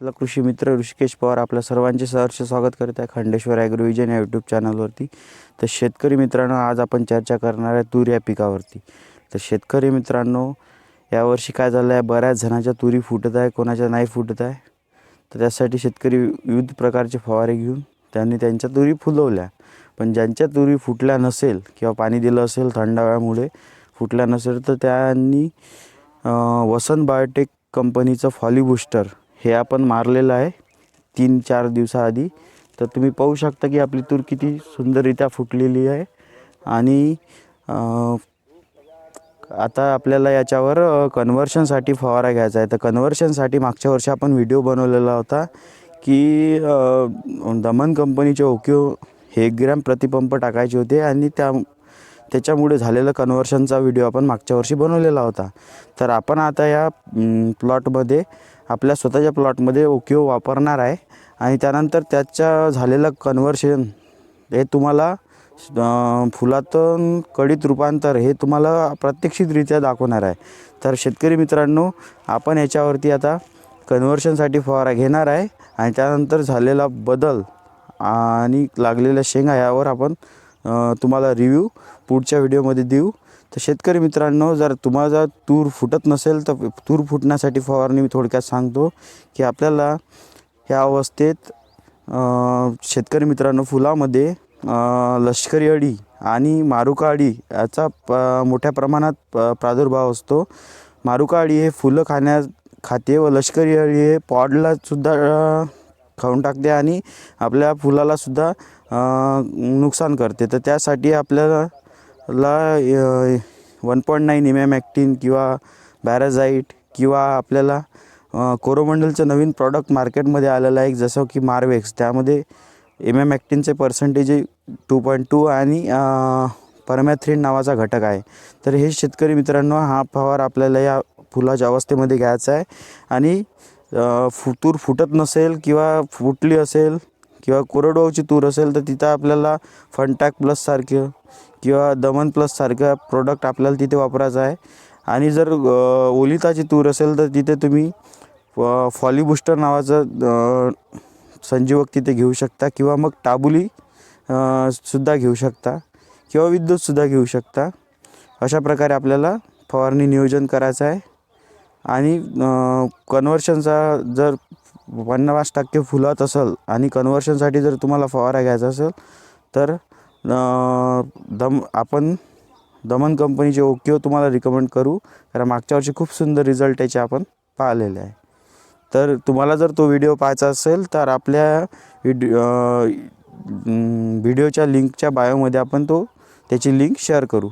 आपला कृषी मित्र ऋषिकेश पवार आपल्या सर्वांचे सहर्ष स्वागत करत आहे खंडेश्वर ॲग्रोविजन या यूट्यूब चॅनलवरती तर शेतकरी मित्रांनो आज आपण चर्चा करणार आहे तूर या पिकावरती. तर शेतकरी मित्रांनो यावर्षी काय झालं आहे बऱ्याच जणांच्या तुरी फुटत आहे कोणाच्या नाही फुटत आहे. तर त्यासाठी शेतकरी विविध प्रकारचे फवारे घेऊन त्यांनी त्यांच्या तुरी फुलवल्या. पण ज्यांच्या तुरी फुटल्या नसेल किंवा पाणी दिलं असेल थंडाव्यामुळे फुटल्या नसेल तर त्यांनी वसंत बायोटेक कंपनीचं फॉली बुस्टर हे आपण मारलेलं आहे. तीन चार दिवसाआधी. तर तुम्ही पाहू शकता की आपली तूर किती सुंदररित्या फुटलेली आहे. आणि आता आपल्याला याच्यावर कन्व्हर्शनसाठी फवारा घ्यायचा आहे. तर कन्व्हर्शनसाठी मागच्या वर्षी आपण व्हिडिओ बनवलेला होता की दमन कंपनीचे ओक्यो हे एक ग्रॅम प्रतिपंप टाकायचे होते. आणि त्या त्याच्यामुळे झालेलं कन्व्हर्शनचा व्हिडिओ आपण मागच्या वर्षी बनवलेला होता. तर आपण आता या प्लॉटमध्ये आपल्या स्वतःच्या प्लॉटमध्ये ओकिओ वापरणार आहे. आणि त्यानंतर त्याच्या झालेलं कन्व्हर्शन हे तुम्हाला फुलातून कडीत रूपांतर हे तुम्हाला प्रात्यक्षिकरित्या दाखवणार आहे. तर शेतकरी मित्रांनो आपण याच्यावरती आता कन्व्हर्शनसाठी फवारा घेणार आहे. आणि त्यानंतर झालेला बदल आणि लागलेल्या शेंगा यावर आपण तुम्हाला रिव्ह्यू पुढच्या व्हिडिओमध्ये देऊ. तर शेतकरी मित्रांनो जर तुम्हाला जर तूर फुटत नसेल तर तूर फुटण्यासाठी फवारणी मी थोडक्यात सांगतो की आपल्याला ह्या अवस्थेत शेतकरी मित्रांनो फुलामध्ये लष्करी अळी आणि मारुका अळी याचा प मोठ्या प्रमाणात प प्रादुर्भाव असतो. मारुका अळी हे फुलं खाण्या खाते व लष्करी अळी हे पॉडला सुद्धा खाऊन टाकते आणि आपल्या फुलालासुद्धा नुकसान करते. तर त्यासाठी आपल्याला ला one point nine M M ॲक्टिन किंवा बॅराझाईट किंवा आपल्याला कोरोमंडलचं नवीन प्रॉडक्ट मार्केटमध्ये आलेलं आहे. जसं की मार्वेक्स त्यामध्ये एम एम ॲक्टिनचे पर्सेंटेज टू पॉईंट टू आणि परमॅथ्रीन नावाचा घटक आहे. तर हे शेतकरी मित्रांनो हा फवार आपल्याला या फुलाच्या अवस्थेमध्ये घ्यायचा आहे. आणि फु तूर फुटत नसेल किंवा फुटली असेल किंवा कोरडवाहूची तूर असेल तर तिथं आपल्याला फनटॅक प्लससारखं किंवा दमन प्लससारखं प्रोडक्ट आपल्याला तिथे वापरायचं आहे. आणि जर ओलिताची तूर असेल तर तिथे तुम्ही फॉली फॉलीबुस्टर नावाचं संजीवक तिथे घेऊ शकता किंवा मग टाबुली सुद्धा घेऊ शकता किंवा विद्युतसुद्धा घेऊ शकता. अशा प्रकारे आपल्याला फवारणी नियोजन करायचं आहे. आणि कन्वर्शनचा जर पन्नास टक्के फुलत असेल आणि कन्वर्शनसाठी जर तुम्हाला फवारा घ्यायचा असेल तर दम आपण दमन कंपनीचे ओक्यो तुम्हाला रिकमेंड करू. कारण मागच्या वर्षी खूप सुंदर रिझल्ट याचे आपण पाहिलेले आहे. तर तुम्हाला जर तो व्हिडिओ पाहायचा असेल तर आपल्या व्हिडिओ व्हिडिओच्या लिंकच्या बायोमध्ये आपण तो त्याची लिंक शेअर करू.